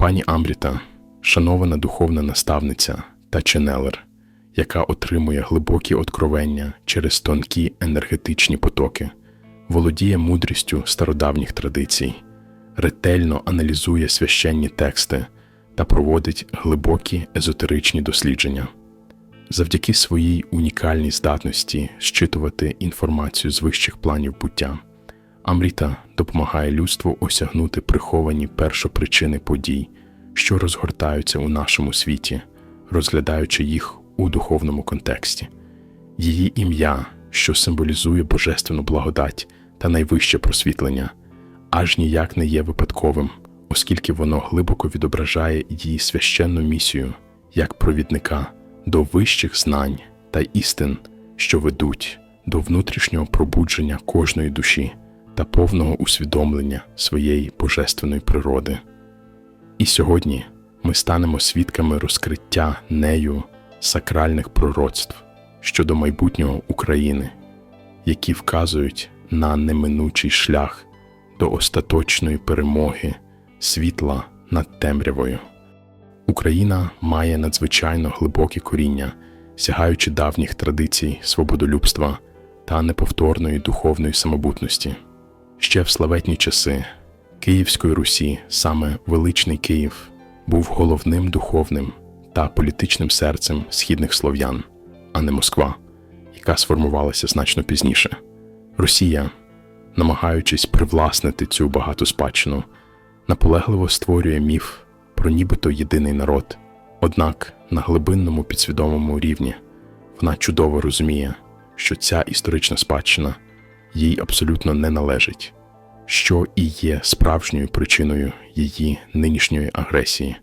Пані Амріта, шанована духовна наставниця та ченелер, яка отримує глибокі откровення через тонкі енергетичні потоки, володіє мудрістю стародавніх традицій, ретельно аналізує священні тексти та проводить глибокі езотеричні дослідження. Завдяки своїй унікальній здатності щитувати інформацію з вищих планів буття, Амріта допомагає людству осягнути приховані першопричини подій, що розгортаються у нашому світі, розглядаючи їх у духовному контексті. Її ім'я, що символізує божественну благодать та найвище просвітлення, аж ніяк не є випадковим, оскільки воно глибоко відображає її священну місію як провідника до вищих знань та істин, що ведуть до внутрішнього пробудження кожної душі та повного усвідомлення своєї божественної природи. І сьогодні ми станемо свідками розкриття нею сакральних пророцтв щодо майбутнього України, які вказують на неминучий шлях до остаточної перемоги світла над темрявою. Україна має надзвичайно глибокі коріння, сягаючи давніх традицій свободолюбства та неповторної духовної самобутності. Ще в славетні часи Київської Русі саме величний Київ був головним духовним та політичним серцем східних слов'ян, а не Москва, яка сформувалася значно пізніше. Росія, намагаючись привласнити цю багату спадщину, наполегливо створює міф про нібито єдиний народ. Однак на глибинному підсвідомому рівні вона чудово розуміє, що ця історична спадщина їй абсолютно не належить, що і є справжньою причиною її нинішньої агресії,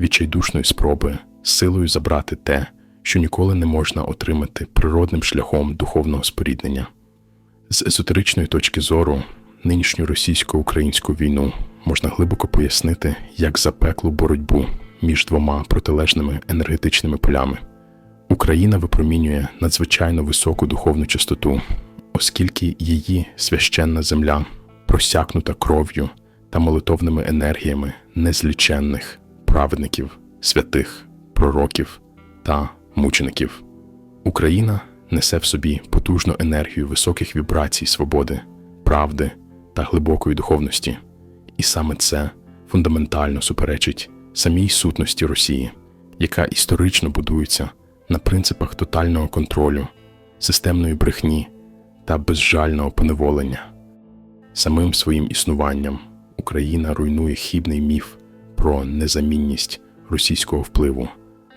відчайдушної спроби силою забрати те, що ніколи не можна отримати природним шляхом духовного споріднення. З езотеричної точки зору нинішню російсько-українську війну можна глибоко пояснити як запеклу боротьбу між двома протилежними енергетичними полями. Україна випромінює надзвичайно високу духовну частоту, оскільки її священна земля просякнута кров'ю та молитовними енергіями незліченних праведників, святих, пророків та мучеників. Україна несе в собі потужну енергію високих вібрацій свободи, правди та глибокої духовності, і саме це фундаментально суперечить самій сутності Росії, яка історично будується на принципах тотального контролю, системної брехні та безжального поневолення. Самим своїм існуванням Україна руйнує хібний міф про незамінність російського впливу,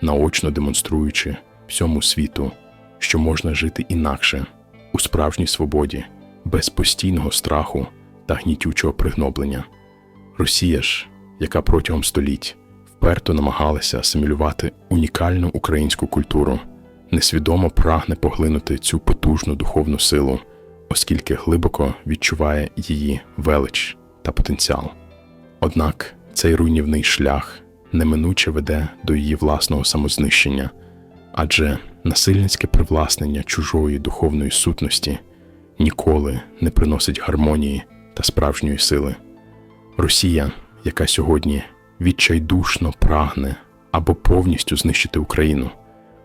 наочно демонструючи всьому світу, що можна жити інакше у справжній свободі, без постійного страху та гнітючого пригноблення. Росія ж, яка протягом століть вперто намагалася асимілювати унікальну українську культуру, несвідомо прагне поглинути цю потужну духовну силу, оскільки глибоко відчуває її велич та потенціал. Однак цей руйнівний шлях неминуче веде до її власного самознищення, адже насильницьке привласнення чужої духовної сутності ніколи не приносить гармонії та справжньої сили. Росія, яка сьогодні відчайдушно прагне або повністю знищити Україну,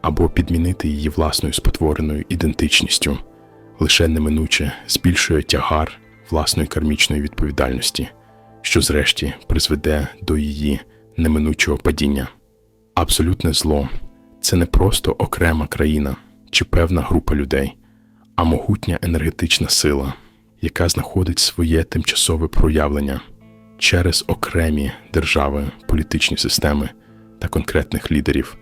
або підмінити її власною спотвореною ідентичністю, лише неминуче збільшує тягар власної кармічної відповідальності, що зрешті призведе до її неминучого падіння. Абсолютне зло це не просто окрема країна чи певна група людей, а могутня енергетична сила, яка знаходить своє тимчасове проявлення через окремі держави, політичні системи та конкретних лідерів.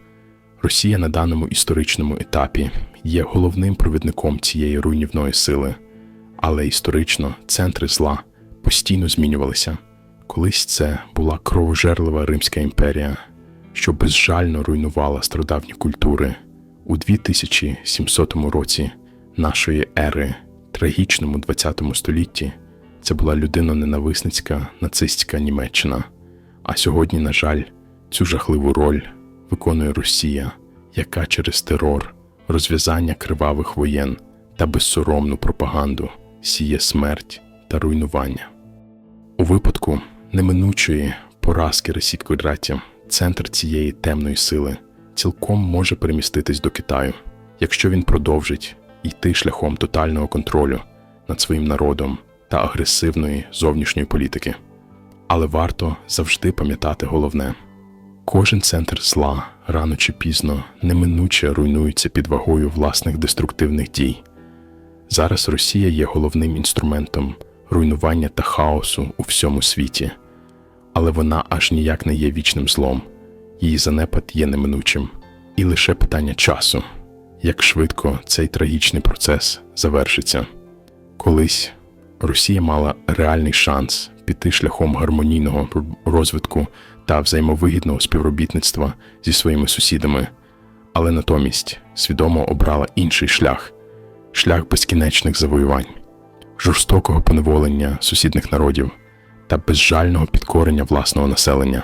Росія на даному історичному етапі є головним провідником цієї руйнівної сили, але історично центри зла постійно змінювалися. Колись це була кровожерлива Римська імперія, що безжально руйнувала стародавні культури. У 2700 році нашої ери, трагічному ХХ столітті, це була людиноненависницька нацистська Німеччина. А сьогодні, на жаль, цю жахливу роль виконує Росія, яка через терор, розв'язання кривавих воєн та безсоромну пропаганду сіє смерть та руйнування. У випадку неминучої поразки Російської Раті центр цієї темної сили цілком може переміститись до Китаю, якщо він продовжить йти шляхом тотального контролю над своїм народом та агресивної зовнішньої політики. Але варто завжди пам'ятати головне: кожен центр зла рано чи пізно неминуче руйнується під вагою власних деструктивних дій. Зараз Росія є головним інструментом руйнування та хаосу у всьому світі, але вона аж ніяк не є вічним злом, її занепад є неминучим, і лише питання часу, як швидко цей трагічний процес завершиться. Колись Росія мала реальний шанс піти шляхом гармонійного розвитку та взаємовигідного співробітництва зі своїми сусідами, але натомість свідомо обрала інший шлях шлях безкінечних завоювань, жорстокого поневолення сусідних народів та безжального підкорення власного населення.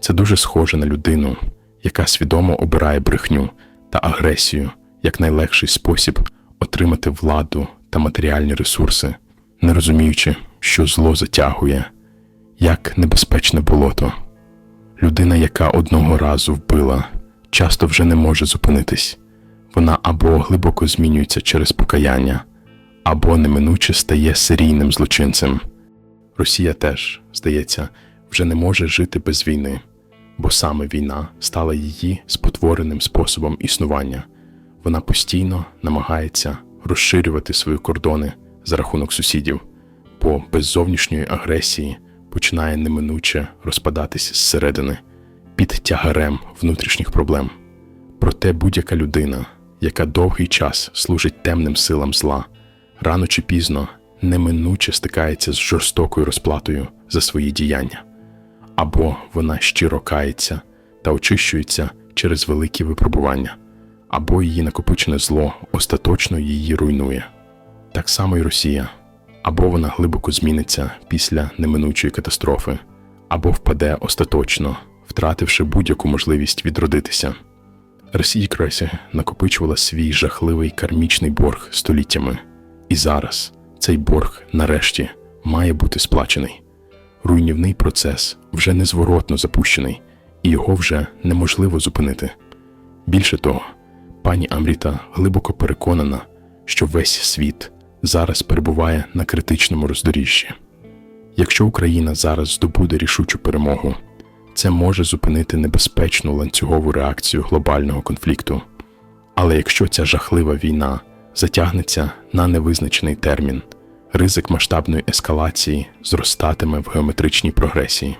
Це дуже схоже на людину, яка свідомо обирає брехню та агресію як найлегший спосіб отримати владу та матеріальні ресурси, не розуміючи, що зло затягує, як небезпечне болото. Людина, яка одного разу вбила, часто вже не може зупинитись. Вона або глибоко змінюється через покаяння, або неминуче стає серійним злочинцем. Росія теж, здається, вже не може жити без війни, бо саме війна стала її спотвореним способом існування. Вона постійно намагається розширювати свої кордони за рахунок сусідів, бо без зовнішньої агресії починає неминуче розпадатися зсередини під тягарем внутрішніх проблем. Проте будь-яка людина, яка довгий час служить темним силам зла, рано чи пізно неминуче стикається з жорстокою розплатою за свої діяння, або вона щиро кається та очищується через великі випробування, або її накопичене зло остаточно її руйнує. Так само й Росія, або вона глибоко зміниться після неминучої катастрофи, або впаде остаточно, втративши будь-яку можливість відродитися. Росія Кресі накопичувала свій жахливий кармічний борг століттями, і зараз цей борг нарешті має бути сплачений. Руйнівний процес вже незворотно запущений, і його вже неможливо зупинити. Більше того, пані Амріта глибоко переконана, що весь світ зараз перебуває на критичному роздоріжжі. Якщо Україна зараз здобуде рішучу перемогу, це може зупинити небезпечну ланцюгову реакцію глобального конфлікту. Але якщо ця жахлива війна затягнеться на невизначений термін, ризик масштабної ескалації зростатиме в геометричній прогресії.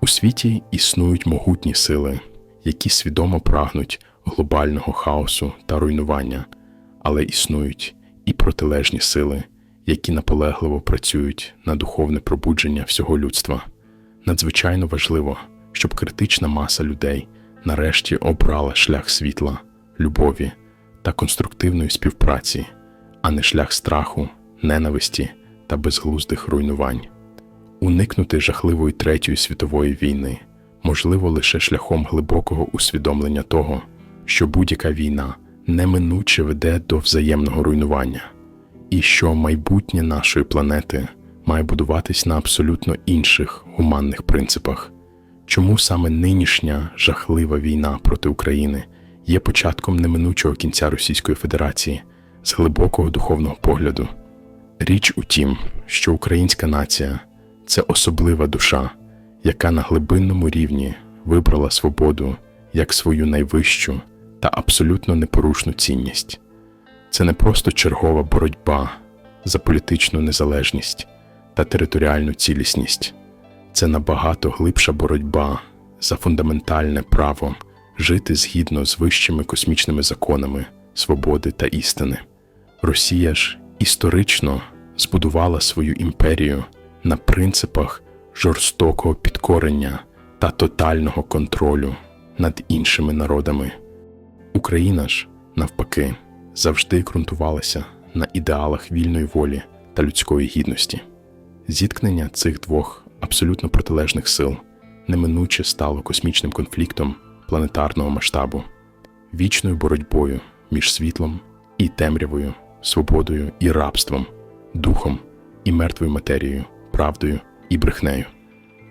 У світі існують могутні сили, які свідомо прагнуть глобального хаосу та руйнування, але існують і протилежні сили, які наполегливо працюють на духовне пробудження всього людства. Надзвичайно важливо, щоб критична маса людей нарешті обрала шлях світла, любові та конструктивної співпраці, а не шлях страху, ненависті та безглуздих руйнувань. Уникнути жахливої Третьої світової війни можливо лише шляхом глибокого усвідомлення того, що будь-яка війна неминуче веде до взаємного руйнування, і що майбутнє нашої планети має будуватись на абсолютно інших гуманних принципах. Чому саме нинішня жахлива війна проти України є початком неминучого кінця Російської Федерації з глибокого духовного погляду? Річ у тім, що українська нація це особлива душа, яка на глибинному рівні вибрала свободу як свою найвищу та абсолютно непорушну цінність. Це не просто чергова боротьба за політичну незалежність та територіальну цілісність, це набагато глибша боротьба за фундаментальне право жити згідно з вищими космічними законами свободи та істини. Росія ж історично збудувала свою імперію на принципах жорстокого підкорення та тотального контролю над іншими народами. Україна ж, навпаки, завжди ґрунтувалася на ідеалах вільної волі та людської гідності. Зіткнення цих двох абсолютно протилежних сил неминуче стало космічним конфліктом планетарного масштабу, вічною боротьбою між світлом і темрявою, свободою і рабством, духом і мертвою матерією, правдою і брехнею.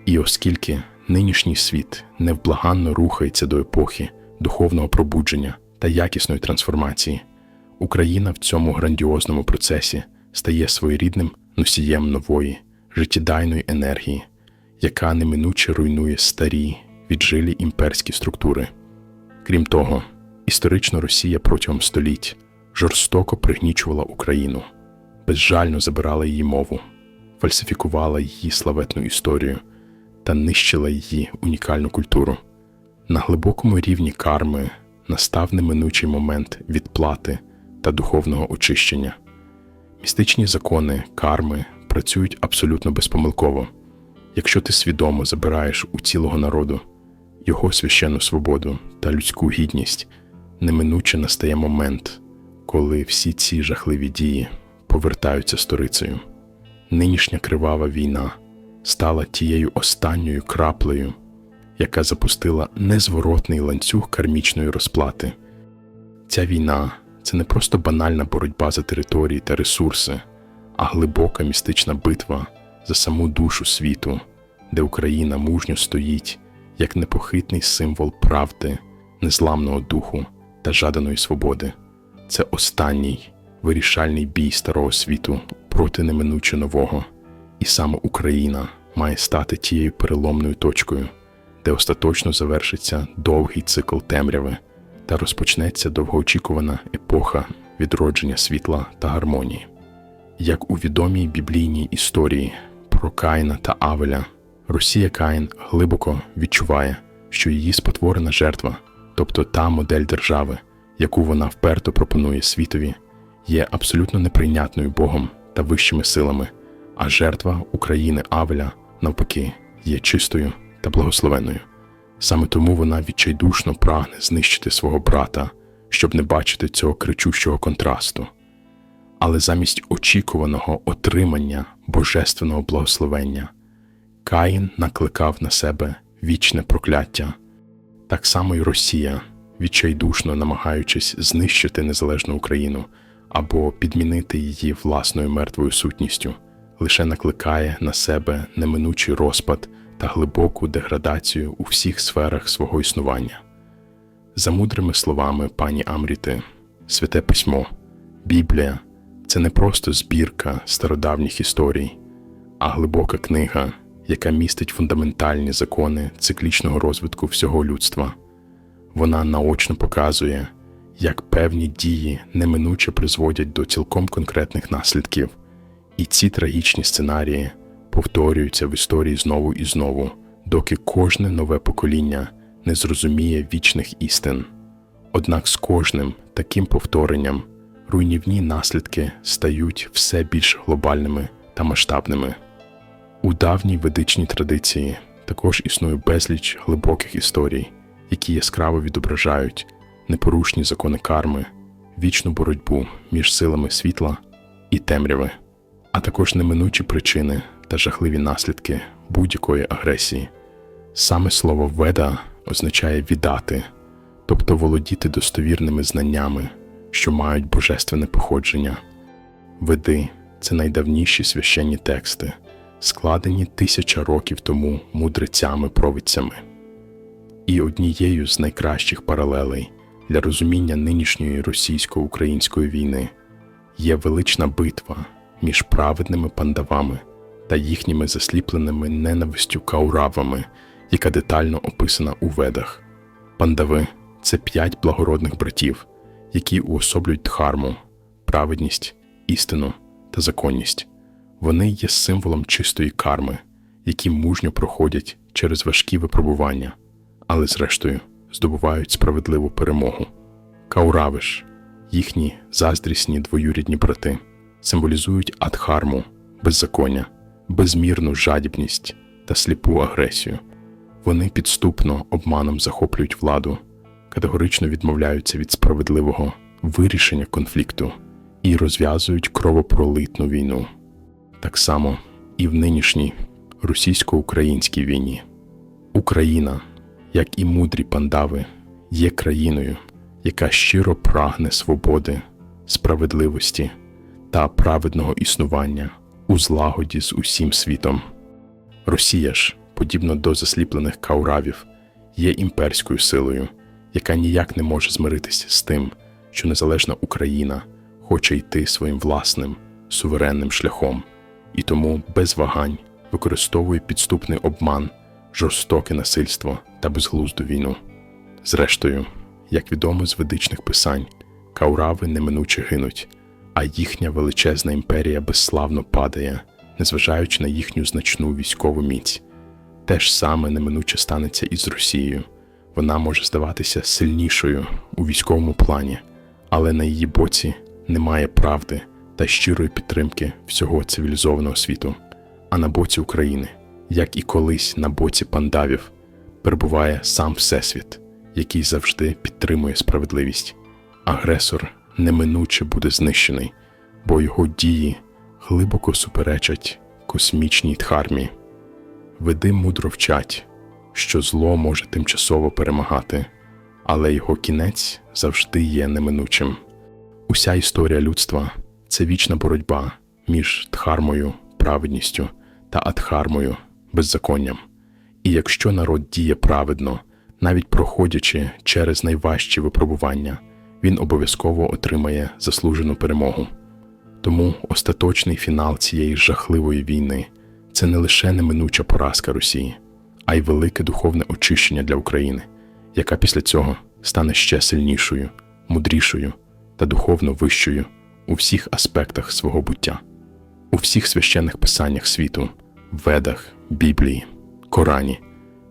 І оскільки нинішній світ невблаганно рухається до епохи духовного пробудження та якісної трансформації, Україна в цьому грандіозному процесі стає своєрідним носієм нової, життєдайної енергії, яка неминуче руйнує старі, віджилі імперські структури. Крім того, історично Росія протягом століть жорстоко пригнічувала Україну, безжально забирала її мову, фальсифікувала її славетну історію та нищила її унікальну культуру. На глибокому рівні карми настав неминучий момент відплати та духовного очищення. Містичні закони карми працюють абсолютно безпомилково. Якщо ти свідомо забираєш у цілого народу його священну свободу та людську гідність, неминуче настає момент, коли всі ці жахливі дії повертаються сторицею. Нинішня кривава війна стала тією останньою краплею, яка запустила незворотний ланцюг кармічної розплати. Ця війна це не просто банальна боротьба за території та ресурси, а глибока містична битва за саму душу світу, де Україна мужньо стоїть як непохитний символ правди, незламного духу та жаданої свободи. Це останній вирішальний бій старого світу проти неминуче нового, і саме Україна має стати тією переломною точкою, де остаточно завершиться довгий цикл темряви та розпочнеться довгоочікувана епоха відродження світла та гармонії. Як у відомій біблійній історії про Каїна та Авеля, Росія Каїн глибоко відчуває, що її спотворена жертва, тобто та модель держави, яку вона вперто пропонує світові, є абсолютно неприйнятною Богом та вищими силами, а жертва України Авеля, навпаки, є чистою та благословенною. Саме тому вона відчайдушно прагне знищити свого брата, щоб не бачити цього кричущого контрасту. Але замість очікуваного отримання божественного благословення Каїн накликав на себе вічне прокляття. Так само й Росія, відчайдушно намагаючись знищити незалежну Україну або підмінити її власною мертвою сутністю, лише накликає на себе неминучий розпад та глибоку деградацію у всіх сферах свого існування. За мудрими словами пані Амріти, Святе Письмо, Біблія це не просто збірка стародавніх історій, а глибока книга, яка містить фундаментальні закони циклічного розвитку всього людства. Вона наочно показує, як певні дії неминуче призводять до цілком конкретних наслідків, і ці трагічні сценарії повторюються в історії знову і знову, доки кожне нове покоління не зрозуміє вічних істин. Однак з кожним таким повторенням руйнівні наслідки стають все більш глобальними та масштабними. У давній ведичній традиції також існує безліч глибоких історій, які яскраво відображають непорушні закони карми, вічну боротьбу між силами світла і темряви, а також неминучі причини та жахливі наслідки будь-якої агресії. Саме слово веда означає віддати, тобто володіти достовірними знаннями, що мають божественне походження. Веди це найдавніші священні тексти, складені тисяча років тому мудрецями-провидцями. І однією з найкращих паралелей для розуміння нинішньої російсько-української війни є велична битва між праведними пандавами та їхніми засліпленими ненавистю кауравами, яка детально описана у ведах. Пандави це п'ять благородних братів, які уособлюють дхарму, праведність, істину та законність. Вони є символом чистої карми, які мужньо проходять через важкі випробування, але зрештою здобувають справедливу перемогу. Кауравиш, їхні заздрісні двоюрідні брати, символізують адхарму, беззаконня, безмірну жадібність та сліпу агресію. Вони підступно обманом захоплюють владу, категорично відмовляються від справедливого вирішення конфлікту і розв'язують кровопролитну війну. Так само і в нинішній російсько-українській війні. Україна, як і мудрі пандави, є країною, яка щиро прагне свободи, справедливості та праведного існування у злагоді з усім світом. Росія ж, подібно до засліплених кауравів, є імперською силою, яка ніяк не може змиритись з тим, що незалежна Україна хоче йти своїм власним суверенним шляхом, і тому без вагань використовує підступний обман, жорстоке насильство та безглузду війну. Зрештою, як відомо з ведичних писань, каурави неминуче гинуть, а їхня величезна імперія безславно падає, незважаючи на їхню значну військову міць. Те ж саме неминуче станеться і з Росією. Вона може здаватися сильнішою у військовому плані, але на її боці немає правди та щирої підтримки всього цивілізованого світу. А на боці України, як і колись на боці пандавів, перебуває сам Всесвіт, який завжди підтримує справедливість. Агресор неминуче буде знищений, бо його дії глибоко суперечать космічній дхармі. Веди мудро вчать, що зло може тимчасово перемагати, але його кінець завжди є неминучим. Уся історія людства це вічна боротьба між дхармою, праведністю та адхармою, беззаконням. І якщо народ діє праведно, навіть проходячи через найважчі випробування, він обов'язково отримає заслужену перемогу. Тому остаточний фінал цієї жахливої війни це не лише неминуча поразка Росії, а й велике духовне очищення для України, яка після цього стане ще сильнішою, мудрішою та духовно вищою у всіх аспектах свого буття, у всіх священних писаннях світу, ведах, Біблії, Корані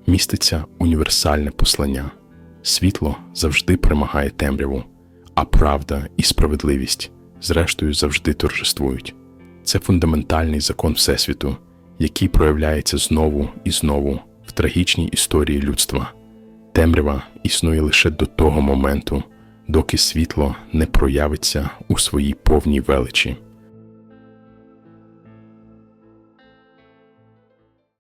міститься універсальне послання. Світло завжди перемагає темряву, а правда і справедливість, зрештою, завжди торжествують. Це фундаментальний закон Всесвіту, який проявляється знову і знову в трагічній історії людства. Темрява існує лише до того моменту, доки світло не проявиться у своїй повній величі.